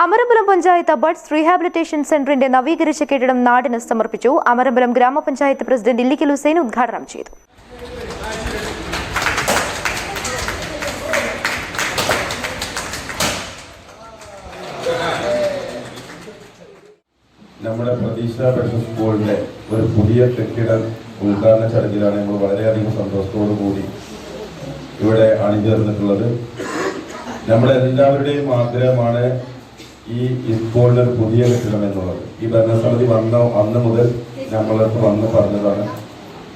Amarambalam panchayat buds rehabilitation സെന്ററിന്റെ നവീകരിച്ച കെട്ടിടം നാടിന് സമർപ്പിച്ചു. അമരമ്പലം ഗ്രാമപഞ്ചായത്ത് പ്രസിഡന്റ് ഇല്ലിക്കൽ ഹുസൈൻ ഉദ്ഘാടനം ചെയ്തു. നമ്മുടെ പ്രതീക്ഷ പെഷൻ സ്കൂളിന്റെ ഒരു പുതിയ കെട്ടിടം ഉദ്ഘാടന ചടങ്ങിലാണ് നമ്മൾ വളരെയധികം സന്തോഷത്തോടു കൂടി ഇവിടെ അണിചേർന്നിട്ടുള്ളത്. നമ്മളെല്ലാവരുടെയും ആഗ്രഹമാണ് ഈ സ്കൂളിന് ഒരു പുതിയ കെട്ടിടം എന്നുള്ളത്. ഈ ഭരണസമിതി വന്ന അന്ന് മുതൽ നമ്മളടുത്ത് വന്ന് പറഞ്ഞതാണ്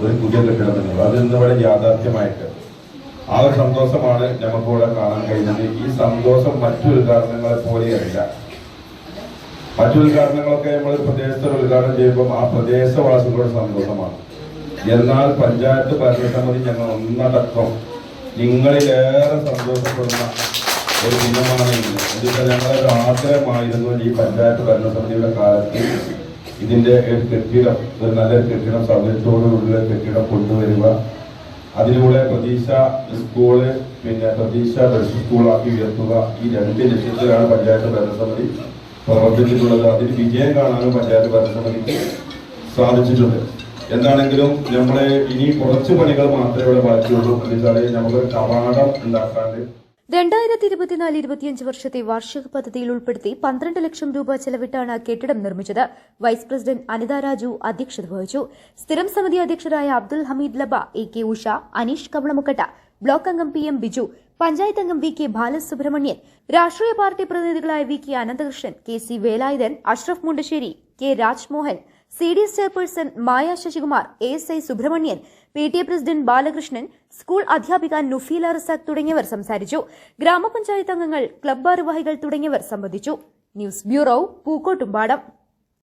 ഒരു പുതിയ കെട്ടിടം എന്നുള്ളത്. അത് ഇന്നിവിടെ യാഥാർത്ഥ്യമായിട്ട്. ആ ഒരു സന്തോഷമാണ് നമുക്കിവിടെ കാണാൻ കഴിയുന്നത് ഈ സന്തോഷം മറ്റു ഉദ്ഘാടനങ്ങളെ പോലെയല്ല മറ്റു ഉദ്ഘാടനങ്ങളൊക്കെ നമ്മൾ പ്രദേശത്ത് ഉദ്ഘാടനം ചെയ്യുമ്പോൾ ആ പ്രദേശവാസികളുടെ സന്തോഷമാണ്. എന്നാൽ പഞ്ചായത്ത് ഭരണസമിതി ഞങ്ങൾ ഒന്നടക്കം നിങ്ങളിലേറെ സന്തോഷപ്പെടുന്ന ഒരു ഞങ്ങളുടെ ഒരു ആഗ്രഹമായിരുന്നു ഈ പഞ്ചായത്ത് ഭരണസമിതിയുടെ കാലത്ത്. ഇതിന്റെ ഒരു കെട്ടിടം ഒരു നല്ലൊരു കെട്ടിടം സൗകര്യത്തോടുള്ള കെട്ടിടം കൊണ്ടുവരിക. അതിലൂടെ പ്രതീക്ഷ സ്കൂൾ പിന്നെ പ്രതീക്ഷ ബസ് സ്കൂളാക്കി ഉയർത്തുക. ഈ രണ്ട് ലക്ഷ്യത്തിലാണ് പഞ്ചായത്ത് ഭരണസമിതി പ്രവർത്തിച്ചിട്ടുള്ളത്. അതിൽ വിജയം കാണാനും പഞ്ചായത്ത് ഭരണസമിതിക്ക് സാധിച്ചിട്ടുണ്ട്. എന്താണെങ്കിലും നമ്മളെ ഇനി കുറച്ച് പണികൾ മാത്രമേ ഇവിടെ ബാക്കിയുള്ളൂ. എന്ന് വെച്ചാൽ നമുക്കൊരു കവാടം ഉണ്ടാക്കാണ്ട് രണ്ടായിരത്തി ഇരുപത്തിനാല് ഇരുപത്തിയഞ്ച് വർഷത്തെ വാർഷിക പദ്ധതിയിൽ ഉൾപ്പെടുത്തി പന്ത്രണ്ട് ലക്ഷം രൂപ ചെലവിട്ടാണ് കെട്ടിടം നിർമ്മിച്ചത്. വൈസ് പ്രസിഡന്റ് അനിത രാജു അധ്യക്ഷത വഹിച്ചു. സ്ഥിരം സമിതി അധ്യക്ഷരായ Abdul Hameed ലബ A K Usha Aneesh Kavalamukkatta block അംഗം പി എം ബിജു പഞ്ചായത്ത് അംഗം വി കെ ബാലസുബ്രഹ്മണ്യൻ രാഷ്ട്രീയ party പ്രതിനിധികളായ V K Ananthakrishnan K C Velayudhan Ashraf Mundassery K Rajmohan C D S chairperson Maya Sasikumar A S I Subramanian P T A president Balakrishnan school അധ്യാപിക നുഫീല റസാഖ് തുടങ്ങിയവർ സംസാരിച്ചു. ഗ്രാമപഞ്ചായത്ത് അംഗങ്ങൾ club ഭാരവാഹികൾ തുടങ്ങിയവർ സംബന്ധിച്ചു. News bureau Pookkottumpadam.